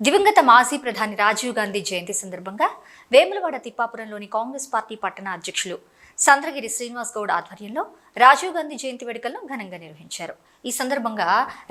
దివంగత మాజీ ప్రధాని రాజీవ్ గాంధీ జయంతి సందర్భంగా వేములవాడ తిప్పాపురంలోని కాంగ్రెస్ పార్టీ పట్టణ అధ్యక్షులు సంద్రగిరి శ్రీనివాస్ గౌడ్ ఆధ్వర్యంలో రాజీవ్ గాంధీ జయంతి వేడుకలను ఘనంగా నిర్వహించారు. ఈ సందర్భంగా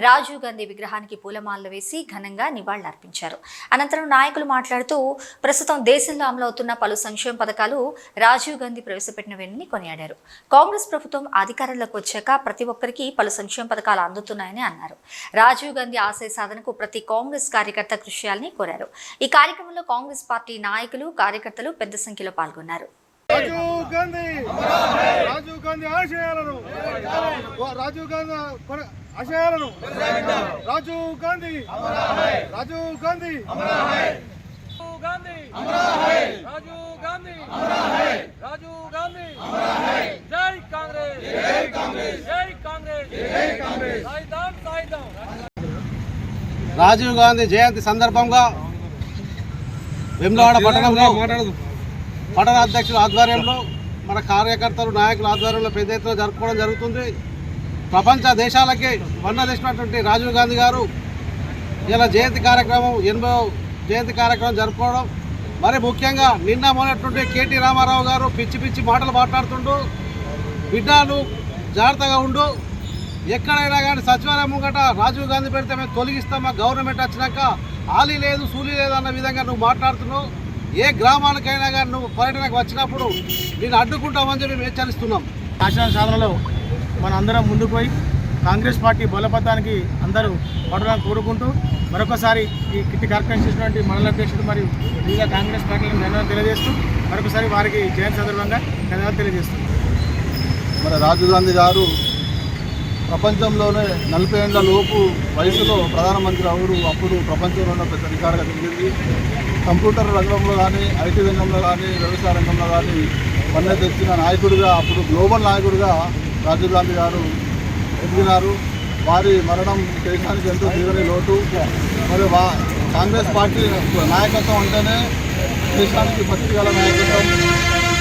రాజీవ్ గాంధీ విగ్రహానికి పూలమాలలు వేసి ఘనంగా నివాళులర్పించారు. అనంతరం నాయకులు మాట్లాడుతూ ప్రస్తుతం దేశంలో అమలవుతున్న పలు సంక్షేమ పథకాలు రాజీవ్ గాంధీ ప్రవేశపెట్టినవని కొనియాడారు. కాంగ్రెస్ ప్రభుత్వం అధికారంలోకి వచ్చాక ప్రతి ఒక్కరికి పలు సంక్షేమ పథకాలు అందుతున్నాయని అన్నారు. రాజీవ్ గాంధీ ఆశయ సాధనకు ప్రతి కాంగ్రెస్ కార్యకర్త కృషి చేయాలని కోరారు. ఈ కార్యక్రమంలో కాంగ్రెస్ పార్టీ నాయకులు కార్యకర్తలు పెద్ద సంఖ్యలో పాల్గొన్నారు. రాజీవ్ గాంధీ! రాజీవ్ గాంధీ ఆశయాలను! రాజీవ్ గాంధీ ఆశయాలను! రాజీవ్ గాంధీ! రాజీవ్ గాంధీ! రాజీవ్ గాంధీ! రాజీవ్ గాంధీ! రాజీవ్ గాంధీ! జై కాంగ్రెస్! జై కాంగ్రెస్! జై కాంగ్రెస్ జై కాంగ్రెస్ సాయిదాం సాయిదాం! రాజీవ్ గాంధీ జయంతి సందర్భంగా వెమ్లవాడ పట్టణంలో పట్టణ అధ్యక్షుల ఆధ్వర్యంలో మన కార్యకర్తలు నాయకుల ఆధ్వర్యంలో పెద్ద ఎత్తున జరుపుకోవడం జరుగుతుంది. ప్రపంచ దేశాలకి వన్న తెచ్చినటువంటి రాజీవ్ గాంధీ గారు ఇలా జయంతి కార్యక్రమం ఎనభై జయంతి కార్యక్రమం జరుపుకోవడం. మరి ముఖ్యంగా నిన్న మొన్నటువంటి కేటీ రామారావు గారు పిచ్చి పిచ్చి మాటలు మాట్లాడుతుంటూ బిడ్డలు జాగ్రత్తగా ఉండు. ఎక్కడైనా కానీ సచివాలయం ముంగట రాజీవ్ గాంధీ పెడితే మేము తొలగిస్తామా గవర్నమెంట్ వచ్చినాక ఆలీ లేదు సూలి లేదు అన్న విధంగా నువ్వు మాట్లాడుతున్నావు. ఏ గ్రామాలకైనా కానీ నువ్వు పర్యటనకు వచ్చినప్పుడు నేను అడ్డుకుంటామని చెప్పి మేము హెచ్చరిస్తున్నాం. ఆశయ సాధనలో మన అందరం ముందుకు పోయి కాంగ్రెస్ పార్టీ బలోపతానికి అందరూ పడడానికి కోరుకుంటూ మరొకసారి ఈ కిట్టి కార్యక్రమం చేసినటువంటి మండల అధ్యక్షుడు మరియు వివిధ కాంగ్రెస్ పార్టీలకు ధన్యవాదాలు తెలియజేస్తూ మరొకసారి వారికి జయంతి సందర్భంగా ధన్యవాదాలు తెలియజేస్తున్నాం మన రాజీవ్ గాంధీ గారు ప్రపంచంలోనే నలభై ఏళ్ళ లోపు వయసులో ప్రధానమంత్రి అవరు అప్పుడు ప్రపంచంలో ఉన్న పెద్ద రికార్డుగా తిరిగింది కంప్యూటర్ రంగంలో కానీ ఐటీ రంగంలో కానీ వ్యవసాయ రంగంలో కానీ వన్నె తెచ్చిన నాయకుడిగా అప్పుడు గ్లోబల్ నాయకుడిగా రాజీవ్ గాంధీ గారు ఎదిగినారు. వారి మరణం దేశానికి ఎంతో తీరని లోటు. మరి వా కాంగ్రెస్ పార్టీ నాయకత్వం అంటేనే దేశానికి పత్రికల నాయకత్వం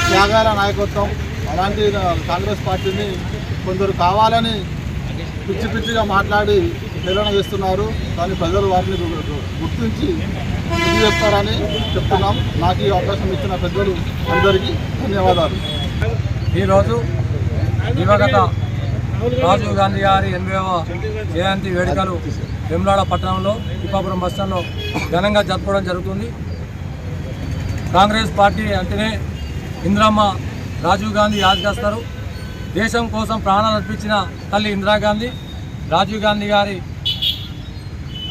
త్యాగాల నాయకత్వం. అలాంటి కాంగ్రెస్ పార్టీని కొందరు కావాలని పిచ్చి పిచ్చిగా మాట్లాడి ప్రేరణ చేస్తున్నారు. కానీ ప్రజలు వారిని గుర్తించి ఇది చెప్తారని చెప్తున్నాం. నాకు ఈ అవకాశం ఇచ్చిన పెద్దలు అందరికీ ధన్యవాదాలు. ఈరోజు దివగత రాజీవ్ గాంధీ గారి ఎనభైవ జయంతి వేడుకలు వెమ్లాడ పట్టణంలో తిప్పాపురం బస్టాండ్లో ఘనంగా జరుపుకోవడం జరుగుతుంది. కాంగ్రెస్ పార్టీ అంటేనే ఇంద్రమ్మ రాజీవ్ గాంధీ యాదగిస్తారు దేశం కోసం ప్రాణాలు అర్పించిన తల్లి ఇందిరాగాంధీ రాజీవ్ గాంధీ గారి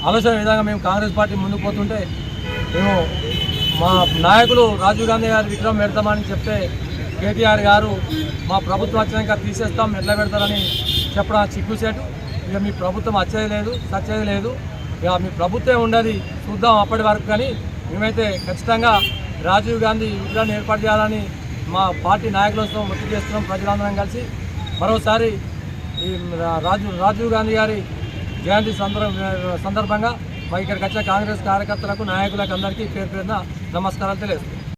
ఆలోచన విధంగా మేము కాంగ్రెస్ పార్టీ ముందుకు పోతుంటే మేము మా నాయకులు రాజీవ్ గాంధీ గారి విగ్రహం పెడతామని చెప్తే కేటీఆర్ గారు మా ప్రభుత్వం వచ్చినాక తీసేస్తాం ఎట్లా పెడతారని చెప్పడం చిక్కుసేటు ఇక మీ ప్రభుత్వం వచ్చేది లేదు సచ్చేది లేదు. ఇక మీ ప్రభుత్వం ఉండదు చూద్దాం అప్పటి వరకు కానీ మేమైతే ఖచ్చితంగా రాజీవ్ గాంధీ విగ్రహాన్ని ఏర్పాటు చేయాలని మా పార్టీ నాయకులతో ఒత్తిడి చేస్తున్నాం ప్రజలందరం కలిసి. మరోసారి ఈ రాజు రాజీవ్ గాంధీ గారి జయంతి సందర్భ సందర్భంగా మా ఇక్కడికి వచ్చిన కాంగ్రెస్ కార్యకర్తలకు నాయకులకు అందరికీ పేరు పేరున నమస్కారాలు తెలియజేస్తున్నాం.